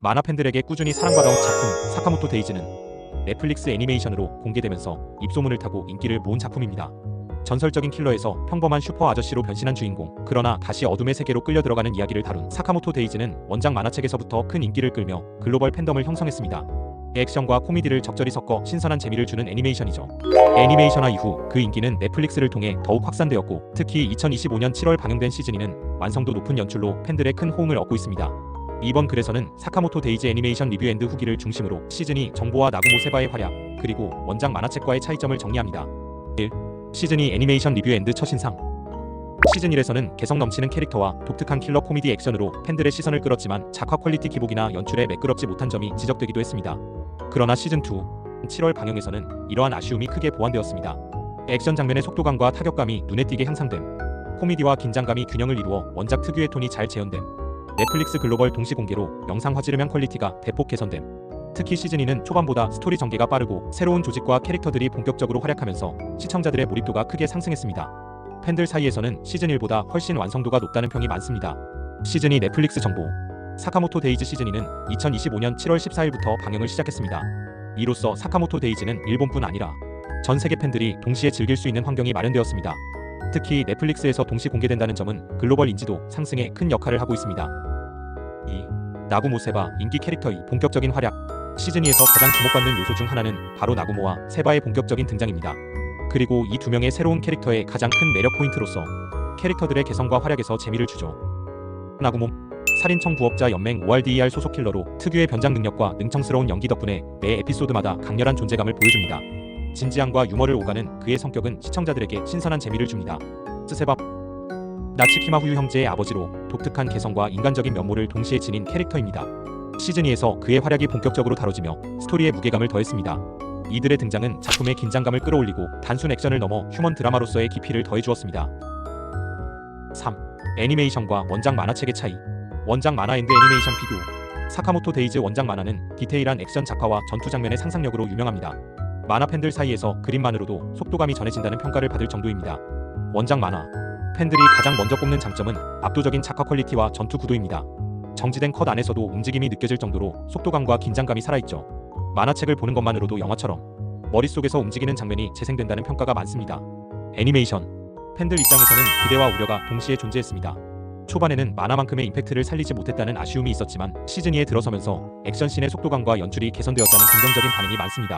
만화 팬들에게 꾸준히 사랑받아온 작품 사카모토 데이즈는 넷플릭스 애니메이션으로 공개되면서 입소문을 타고 인기를 모은 작품입니다. 전설적인 킬러에서 평범한 슈퍼 아저씨로 변신한 주인공, 그러나 다시 어둠의 세계로 끌려 들어가는 이야기를 다룬 사카모토 데이즈는 원작 만화책에서부터 큰 인기를 끌며 글로벌 팬덤을 형성했습니다. 액션과 코미디를 적절히 섞어 신선한 재미를 주는 애니메이션이죠. 애니메이션화 이후 그 인기는 넷플릭스를 통해 더욱 확산되었고 특히 2025년 7월 방영된 시즌2는 완성도 높은 연출로 팬들의 큰 호응을 얻고 있습니다. 이번 글에서는 사카모토 데이즈 애니메이션 리뷰 앤드 후기를 중심으로 시즌이 정보와 나구모 세바의 활약 그리고 원작 만화책과의 차이점을 정리합니다. 1. 시즌이 애니메이션 리뷰 앤드 첫인상 시즌 1에서는 개성 넘치는 캐릭터와 독특한 킬러 코미디 액션으로 팬들의 시선을 끌었지만 작화 퀄리티 기복이나 연출에 매끄럽지 못한 점이 지적되기도 했습니다. 그러나 시즌 2 7월 방영에서는 이러한 아쉬움이 크게 보완되었습니다. 액션 장면의 속도감과 타격감이 눈에 띄게 향상됨. 코미디와 긴장감이 균형을 이루어 원작 특유의 톤이 잘 재현됨. 넷플릭스 글로벌 동시 공개로 영상 화질음향 퀄리티가 대폭 개선됨. 특히 시즌 2는 초반보다 스토리 전개가 빠르고 새로운 조직과 캐릭터들이 본격적으로 활약하면서 시청자들의 몰입도가 크게 상승했습니다. 팬들 사이에서는 시즌 1보다 훨씬 완성도가 높다는 평이 많습니다. 시즌 2 넷플릭스 정보 사카모토 데이즈 시즌 2는 2025년 7월 14일부터 방영을 시작했습니다. 이로써 사카모토 데이즈는 일본뿐 아니라 전 세계 팬들이 동시에 즐길 수 있는 환경이 마련되었습니다. 특히 넷플릭스에서 동시 공개된다는 점은 글로벌 인지도 상승에 큰 역할을 하고 있습니다. 2. 나구모 세바 인기 캐릭터의 본격적인 활약 시즌 2에서 가장 주목받는 요소 중 하나는 바로 나구모와 세바의 본격적인 등장입니다. 그리고 이 두 명의 새로운 캐릭터의 가장 큰 매력 포인트로서 캐릭터들의 개성과 활약에서 재미를 주죠. 나구모 살인청 부업자 연맹 ORDER 소속 킬러로 특유의 변장 능력과 능청스러운 연기 덕분에 매 에피소드마다 강렬한 존재감을 보여줍니다. 진지함과 유머를 오가는 그의 성격은 시청자들에게 신선한 재미를 줍니다. 스세바 나츠키마 후유 형제의 아버지로 독특한 개성과 인간적인 면모를 동시에 지닌 캐릭터입니다. 시즌 2에서 그의 활약이 본격적으로 다뤄지며 스토리에 무게감을 더했습니다. 이들의 등장은 작품의 긴장감을 끌어올리고 단순 액션을 넘어 휴먼 드라마로서의 깊이를 더해주었습니다. 3. 애니메이션과 원작 만화책의 차이 원작 만화 앤드 애니메이션 비교 사카모토 데이즈 원작 만화는 디테일한 액션 작화와 전투 장면의 상상력으로 유명합니다. 만화 팬들 사이에서 그림만으로도 속도감이 전해진다는 평가를 받을 정도입니다. 원작 만화 팬들이 가장 먼저 꼽는 장점은 압도적인 작화 퀄리티와 전투 구도입니다. 정지된 컷 안에서도 움직임이 느껴질 정도로 속도감과 긴장감이 살아있죠. 만화책을 보는 것만으로도 영화처럼 머릿속에서 움직이는 장면이 재생된다는 평가가 많습니다. 애니메이션 팬들 입장에서는 기대와 우려가 동시에 존재했습니다. 초반에는 만화만큼의 임팩트를 살리지 못했다는 아쉬움이 있었지만 시즌 2에 들어서면서 액션씬의 속도감과 연출이 개선되었다는 긍정적인 반응이 많습니다.